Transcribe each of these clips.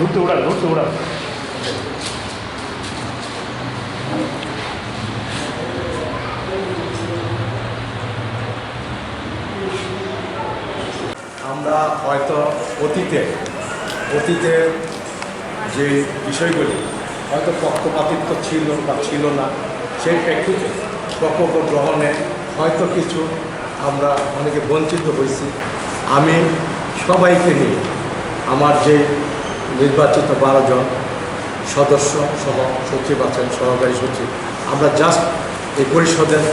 ধরতে উড়ান ধরতে উড়ান আমরা হয়তো অতীতে অতীতের যে বিষয়গুলি হয়তো পক্ষপাতিত্ব ছিল বা ছিল না, সেই প্রেক্ষিতে প্রকল্প গ্রহণে হয়তো কিছু আমরা অনেকে বঞ্চিত হয়েছি। আমি সবাইকে নিয়ে আমার যে নির্বাচিত বারো জন সদস্য সহ সচিব আছেন, সহকারী সচিব। আমরা জাস্ট এই পরিষদের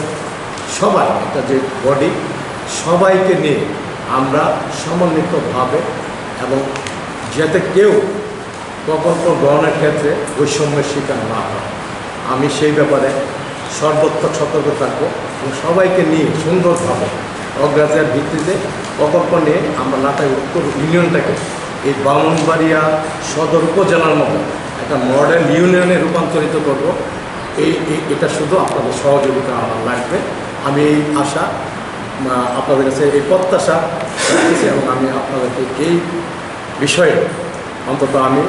সবাই, একটা যে বডি সবাইকে নিয়ে আমরা সমন্বিতভাবে এবং যাতে কেউ প্রকল্প গ্রহণের ক্ষেত্রে বৈষম্যের শিকার না হয়, আমি সেই ব্যাপারে সর্বোচ্চ সতর্ক থাকব এবং সবাইকে নিয়ে সুন্দরভাবে অগ্রাধিকার ভিত্তিতে প্রকল্প নিয়ে আমরা নাটাই উত্তর ইউনিয়নটাকে এই ব্রাহ্মণবাড়িয়া সদর উপজেলার মতো একটা মডেল ইউনিয়নে রূপান্তরিত করব। এই এটা শুধু আপনাদের সহযোগিতা আমার লাগবে। আমি এই আশা আপনাদের কাছে এই প্রত্যাশা রাখতেছি এবং আমি আপনাদেরকে এই বিষয়ে অন্তত আমি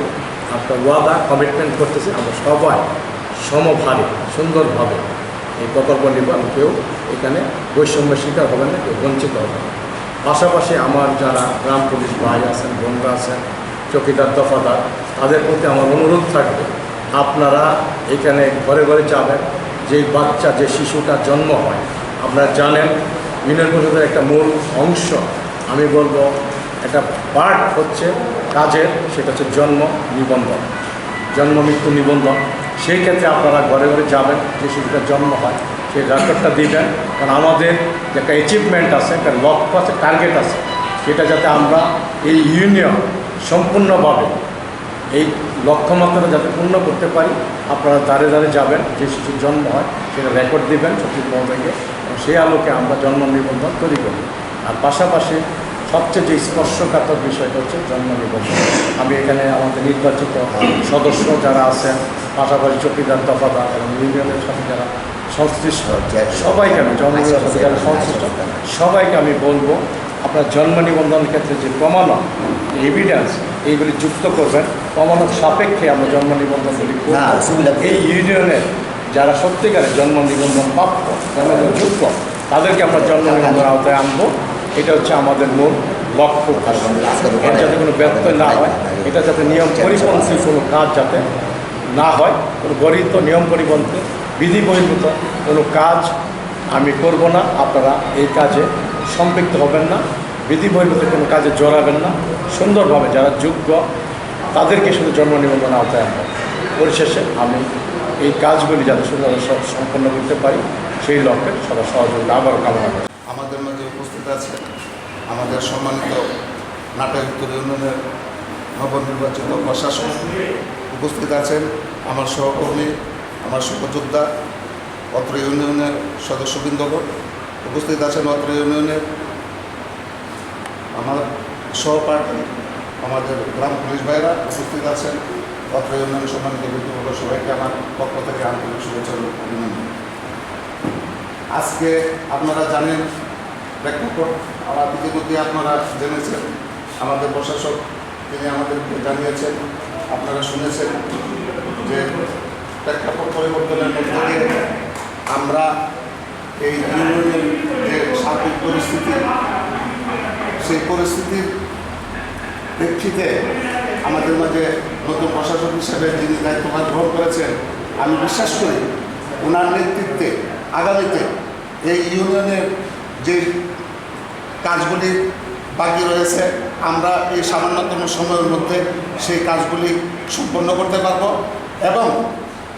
আপনার ওয়াদা কমিটমেন্ট করতেছি। আমরা সবাই সমভাবে, সুন্দরভাবে এই প্রকল্প এবং কেউ এখানে বৈষম্যের শিকার হবেন না, কেউ বঞ্চিত হবে না। পাশাপাশি আমার যারা গ্রাম পুলিশ ভাই আছেন, বোনরা আছেন, চকিদার, দফাদার, তাদের প্রতি আমার অনুরোধ থাকবে, আপনারা এখানে ঘরে ঘরে যাবেন, যে বাচ্চা, যে শিশুটার জন্ম হয়, আপনারা জানেন ইউনিয়ন পরিষদের একটা মূল অংশ, আমি বলব, একটা পার্ট হচ্ছে কাজের, সেটা হচ্ছে জন্ম নিবন্ধন, জন্ম মৃত্যু নিবন্ধন, সেই ক্ষেত্রে আপনারা ঘরে ঘরে যাবেন, যে শিশুটার জন্ম হয় সেই রেকর্ডটা দিবেন, কারণ আমাদের যে একটা অ্যাচিভমেন্ট আছে, একটা লক্ষ্য আছে টার্গেট আছে, সেটা যাতে আমরা এই ইউনিয়ন সম্পূর্ণভাবে এই লক্ষ্যমাত্রা যাতে পূর্ণ করতে পারি, আপনারা দাঁড়ে দাঁড়ে যাবেন, যে শিশুর জন্ম হয়, সেটা রেকর্ড দিবেন সচিব মহোদয়কে সেই আলোকে আমরা জন্ম নিবন্ধন তৈরি করি আর পাশাপাশি সবচেয়ে যে স্পর্শকাতর বিষয়টা হচ্ছে জন্ম নিবন্ধন। আমি এখানে আমাদের নির্বাচিত সদস্য যারা আছেন পাশাপাশি চকিদার দফাদার এবং ইউনিয়নের সাথে যারা সংশ্লিষ্ট সবাইকে আমি জন্ম নিবন্ধনের সাথে যারা সংশ্লিষ্ট সবাইকে আমি বলব আপনার জন্ম নিবন্ধনের ক্ষেত্রে যে প্রমাণক এভিডেন্স এইগুলি যুক্ত করবেন। প্রমাণক সাপেক্ষে আমরা জন্ম নিবন্ধনগুলি। এই ইউনিয়নের যারা সত্যিকারের জন্ম নিবন্ধন প্রাপ্য জন্মযুক্ত তাদেরকে আমরা জন্ম নিবন্ধন আওতায় আনব। এটা হচ্ছে আমাদের মূল লক্ষ্য এর যাতে কোনো ব্যত্যয় না হয়, এটা যাতে নিয়ম পরিপন্থী কোনো কাজ যাতে না হয়, কোনো গরিত নিয়ম পরিপন্থী, বিধি বহির্ভূত কোনো কাজ আমি করব না, আপনারা এই কাজে সম্পৃক্ত হবেন না, বিধি বহির্ভূত কোনো কাজে জড়াবেন না, সুন্দরভাবে যারা যোগ্য, তাদেরকে শুধু জন্ম নিবন্ধন আওতায় আনব। পরিশেষে আমি এই কাজগুলি যাতে সুন্দরভাবে সম্পন্ন করতে পারি, সেই লক্ষ্যে সবার সহযোগিতা, আবারও কামনা করি। আছে আমাদের সম্মানিত নাটক উত্তর ইউনিয়নের নবনির্বাচিত প্রশাসন উপস্থিত আছেন। আমার সহকর্মী, আমার সহযোদ্ধা, অত্র ইউনিয়নের সদস্যবৃন্দগণ উপস্থিত আছেন অত্র ইউনিয়নের। আমার সহপাঠী, আমাদের গ্রাম পুলিশ ভাইরা উপস্থিত আছেন। অত্র ইউনিয়নের সম্মানিত ব্যক্তিবর্গ সবাইকে আমার পক্ষ থেকে আন্তরিক শুভেচ্ছা আজকে আপনারা জানেন প্রেক্ষাপট আমার ইতিমধ্যে আপনারা জেনেছেন, আমাদের প্রশাসক তিনি আমাদেরকে জানিয়েছেন, আপনারা শুনেছেন যে প্রেক্ষাপট পরিবর্তনের মধ্যে দিয়ে আমরা এই ইউনিয়নের যে সার্বিক পরিস্থিতি, সেই পরিস্থিতির প্রেক্ষিতে আমাদের মাঝে নতুন প্রশাসক হিসাবে যিনি দায়িত্বভার গ্রহণ করেছেন, আমি বিশ্বাস করি ওনার নেতৃত্বে আগামীতে এই ইউনিয়নের যে কাজগুলি বাকি রয়েছে, আমরা এই সামান্যতম সময়ের মধ্যে সেই কাজগুলি সম্পন্ন করতে পারব এবং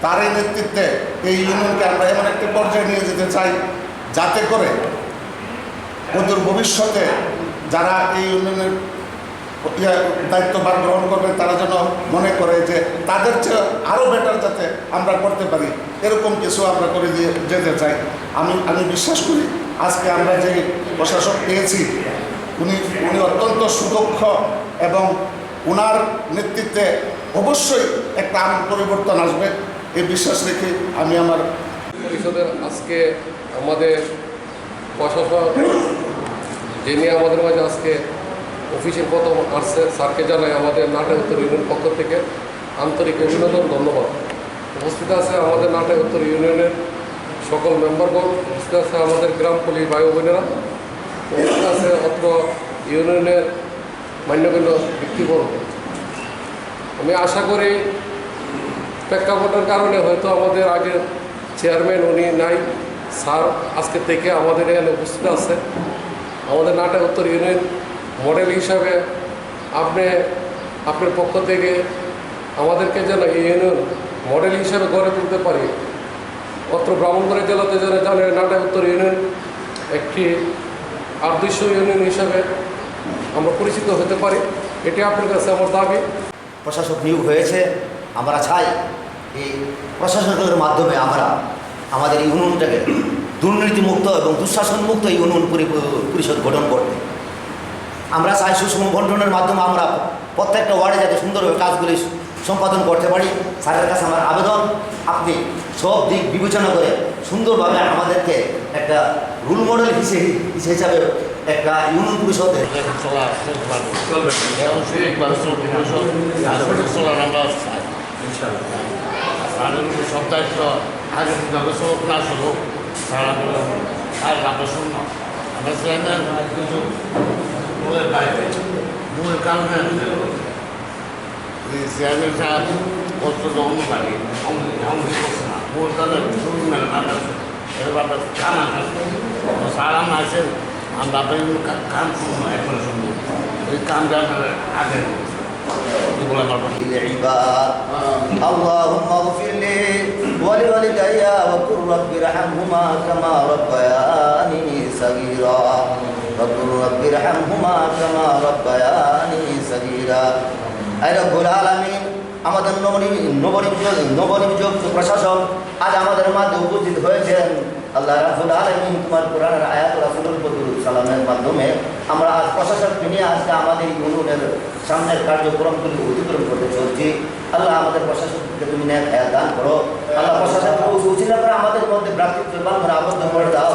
তারই নেতৃত্বে এই ইউনিয়নকে আমরা এমন একটি পর্যায়ে নিয়ে যেতে চাই, যাতে করে অদূর ভবিষ্যতে যারা এই ইউনিয়নের ইয়া, দায়িত্বভার গ্রহণ করবেন, তারা যেন মনে করে যে তাদের চেয়ে আরও বেটার যাতে আমরা করতে পারি, এরকম কিছু আমরা করে দিয়ে যেতে চাই। আমি আমি বিশ্বাস করি আজকে আমরা যে প্রশাসক পেয়েছি, উনি উনি অত্যন্ত সুদক্ষ এবং ওনার নেতৃত্বে অবশ্যই একটা আমূল পরিবর্তন আসবে, এই বিশ্বাস রেখে আমি আমার পরিষদের আজকে আমাদের প্রশাসক, যিনি আমাদের মাঝে আজকে অফিসের প্রথম আসছে, স্যারকে জানাই আমাদের নাটক উত্তর ইউনিয়ন পক্ষ থেকে আন্তরিক অভিনন্দন, ধন্যবাদ। উপস্থিত আছে আমাদের নাটক উত্তর ইউনিয়নের সকল মেম্বারগণ। উপস্থিত আছে আমাদের গ্রাম পুলিশ ভাই বোনেরা উপস্থিত আছে অত্র ইউনিয়নের মান্যগণ্য ব্যক্তিবর্গ। আমি আশা করি প্রেক্ষাপটের কারণে হয়তো আমাদের আগের চেয়ারম্যান উনি নাই, স্যার আজকে থেকে আমাদের এখানে উপস্থিত আছে। আমাদের নাটক উত্তর ইউনিয়ন মডেল হিসাবে আপনি, আপনার পক্ষ থেকে আমাদেরকে যেন ইউনিয়ন মডেল হিসাবে গড়ে তুলতে পারি। অত্র ব্রাহ্মণবাড়ি জেলাতে যেন জানেন নাটক উত্তর ইউনিয়ন, একটি আদর্শ ইউনিয়ন হিসাবে আমরা পরিচিত হতে পারি। এটি আপনার কাছে আমার দাবি। প্রশাসক নিয়োগ হয়েছে। আমরা চাই এই প্রশাসকের মাধ্যমে আমরা আমাদের এই ইউনিয়নটাকে দুর্নীতিমুক্ত এবং দুঃশাসনমুক্ত ইউনিয়ন পরি- পরিষদ গঠন করতে। আমরা চাই সুষম বন্টনের মাধ্যমে আমরা প্রত্যেকটা ওয়ার্ডে যাতে সুন্দরভাবে কাজগুলি সম্পাদন করতে পারি। স্যারের কাছে আমার আবেদন। আপনি সব দিক বিবেচনা করে সুন্দরভাবে আমাদেরকে একটা রুল মডেল হিসেবে হিসাবে একটা ইউনিয়ন পরিষদের আর আমরা কারণে চেয়ারম্যান সাহেব কষ্ট অঙ্গি করছে না اللهم اغفر لي ولوالدي وكن رب ارحمهما كما ربياني صغيرا. وكن رب ارحمهما كما ربياني صغيرا. أي رب العالمين আমাদের নবনির্মিত নবনির্মিত প্রশাসন আজ আমাদের মাঝে উপস্থিত হয়েছেন আল্লাহ রাহুল আলমিন। তোমার কোরআনের আয়াত সালামের মাধ্যমে আমরা আজ প্রশাসনকে নিয়ে আজকে আমাদের ইউনিয়নের সামনের কার্যক্রমগুলি অতিক্রম করতে চলছি। আল্লাহ আমাদের প্রশাসনকে তুমি ন্যায় দান করো। আল্লাহ করে আমাদের মধ্যে ভ্রাতৃত্ব বান্ধব আবদ্ধ করে দাও।